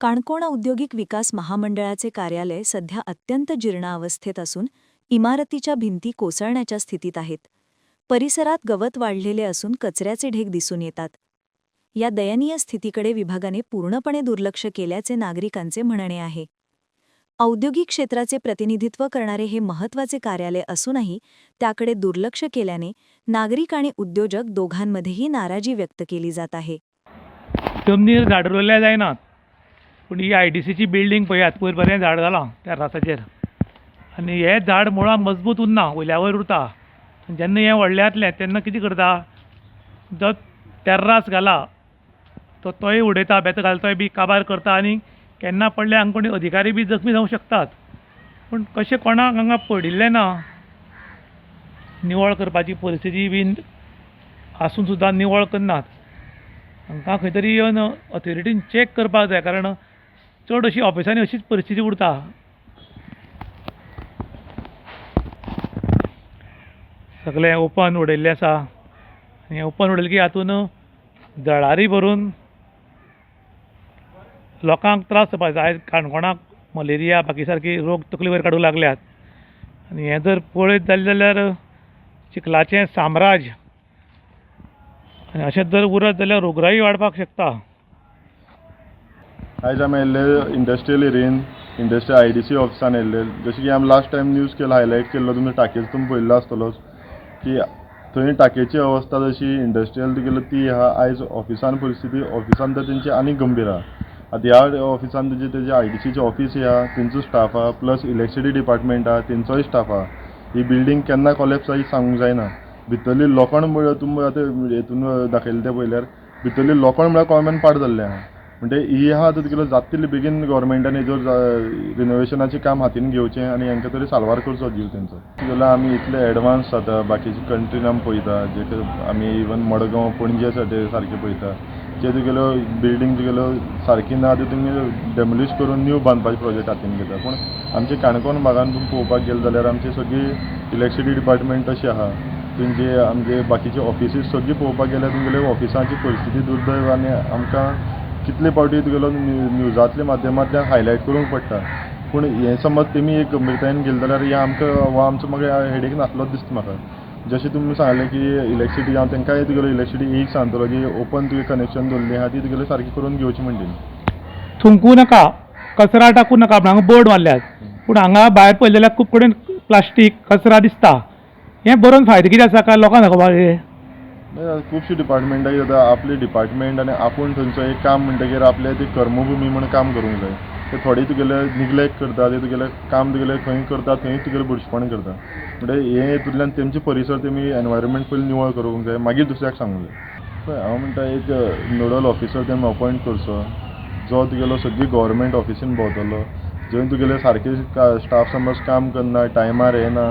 काणकोण औद्योगिक विकास महामंडळाचे कार्यालय सध्या अत्यंत जीर्णावस्थेत असून इमारतीच्या भिंती कोसळण्याच्या स्थितीत आहेत. परिसरात गवत वाढलेले असून कचऱ्याचे ढेग दिसून येतात. या दयनीय स्थितीकडे विभागाने पूर्णपणे दुर्लक्ष केल्याचे नागरिकांचे म्हणणे आहे. औद्योगिक क्षेत्राचे प्रतिनिधित्व करणारे हे महत्त्वाचे कार्यालय असूनही त्याकडे दुर्लक्ष केल्याने नागरिक आणि उद्योजक दोघांमध्येही नाराजी व्यक्त केली जात आहे. पूण ही आय डी सीची बिल्डींग पळयात पयर बरें झाड जालां त्या रासाचेर आनी हें झाड मुळां मजबूत उरना वयल्या वयर उरता जेन्ना हें व्हडलें जातलें तेन्ना कितें करता? जो तेर्रास घाला तो तोय उडयता बेत घालतोय बी काबार करता आनी केन्ना पडल्या हांगा कोणी अधिकारी बी जखमी जावंक शकतात. पूण कशें कोणाक हांगा पडिल्लें ना? निवळ करपाची परिस्थिती बीन आसून सुद्दां निवळ करनात. हांकां खंय तरी येवन ऑथॉरिटीन चॅक करपाक जाय कारण चड अशी ऑफिसांनी अशीच परिस्थिती उरता सगळें ओपन उडयल्लें आसा. आनी ओपन उडयलें की हातून जळारी भरून लोकांक त्रास जावपा आयज काणकोणाक मलेरिया बाकी सारकी रोग तकली वयर काडूंक लागल्यात. आनी हें जर पळयत जालें जाल्यार चिखलाचें साम्राज्य. आनी अशेंच जर उरत जाल्यार रोगराई वाडपाक शकता. आयज आमी येल्ले इंडस्ट्रियल एरियेन इंडस्ट्रियल आय डी सी ऑफिसान येयल्ले जशें की आमी लास्ट टायम न्यूज केलो हायलायट केल्लो तुमी टाकेज तुमी पळयल्लो आसतलोच की थंय टाकयेची अवस्था जशी इंडस्ट्रियल तुगेलो ती आहा आयज ऑफिसान परिस्थिती ऑफिसान तर तेंची आनी गंभीर आहा. आतां ह्या ऑफिसान तेजे तेजे आय डी सीचे ऑफिस आहा तेंचो स्टाफ आहा प्लस इलेक्ट्रिसिटी डिपार्टमेंट आहा तेंचोय स्टाफ आहा. ही बिल्डींग केन्ना कॉलेप्स जाय सांगूंक जायना भितरली लोखण म्हळ्यार तुमी आतां हेतून दाखयलें तें पळयल्यार भितरली लोखण म्हळ्यार कॉमन पाड जाल्लें आहा. म्हणजे ही आहा आतां तुगेलो जाता तितले बेगीन गोवोरमेंटान हेजो रिनोवेशनाचें काम हातीन घेवचें आनी हेंकां तरी साल्वार करचो जीव तेंचो जाल्यार आमी इतले एडवान्स जाता बाकीचे कंट्रीन आमी पळयता जे आमी इवन मडगांव पणजे आसा ते सारके पळयता जे तुगेलो बिल्डींग तुगेलो सारकी ना ते तुमी डेमोलीश करून न्यू बांदपाचे प्रोजेक्ट हातीन घेता. पूण आमचे काणकोण भागान तुमी पळोवपाक गेले जाल्यार आमची सगळी इलेक्ट्रिसिटी डिपार्टमेंट तशी आहा. तुमचे आमचे बाकीचे ऑफिसीस सगळी पळोवपाक गेल्यार तुमगेले ऑफिसांची परिस्थिती दुर्दैव आनी आमकां कितले फावटी तुगेलो न्यूजांतल्या माध्यमांतल्यान हायलायट करूंक पडटा पूण हें समज तेमी एक गंभीरतायेन गेले जाल्यार हें आमकां हो आमचो म्हाका हेडेक नासलोच दिसता म्हाका. जशें तुमी सांगलें की इलेक्ट्रिसिटी हांव तेंकांय तुगेलो इलेक्ट्रिसिटी एक सांगतलो की ओपन तुवें कनेक्शन दवरलें आहा ती तुगेलें सारकी करून घेवची म्हणटली थुंकू नाका कचरा टाकूं नाका म्हण हांगा बोर्ड मारल्यात. पूण हांगा भायर पळयलें जाल्यार खूब कडेन प्लास्टीक कचरा दिसता. हें बरोवन फायदो कितें आसा काय लोकांक दाखोवपाक हे मागीर खुबशी डिपार्टमेंटाक जाता आपले डिपार्टमेंट आनी आपूण थंयचो एक काम म्हणटगीर आपलें ती कर्मभुमी म्हण काम करूंक जाय ते थोडे तुगेले निग्लेक्ट करता ते तुगेले काम तुगेले खंय करता थंय तुगेले बुरशेपण करता म्हणटगीर हे हितूंतल्यान तेमचे परिसर तेमी एनवायरमेंट पयलीं निवळ करूंक जाय मागीर दुसऱ्याक सांगूंक जाय पळय हांव म्हणटा एक नोडल ऑफिसर तेमी अपॉयंट करचो. जो तुगेलो सगळी गव्हर्मेंट ऑफिसीन भोंवतलो जंय तुगेले सारके स्टाफ समज काम करना टायमार येना.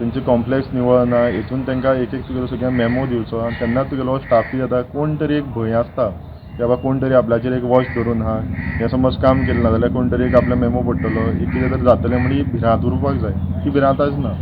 तेंचे कॉम्प्लेक्स निवळ ना तांकां तेंकां एक एक तुगेलो सगळ्यांक मेमो दिवचो. आनी तेन्नाच तुगेलो स्टाफ कितें जाता कोण तरी एक भंय आसता की बाबा कोण तरी आपल्याचेर एक वॉच धरून आहा हें समज काम केलें ना जाल्यार कोण तरी एक आपल्या मेमो पडटलो एक कितें तरी जातलें म्हण ही भिरांत उरपाक जाय. ती भिरांत आयज ना.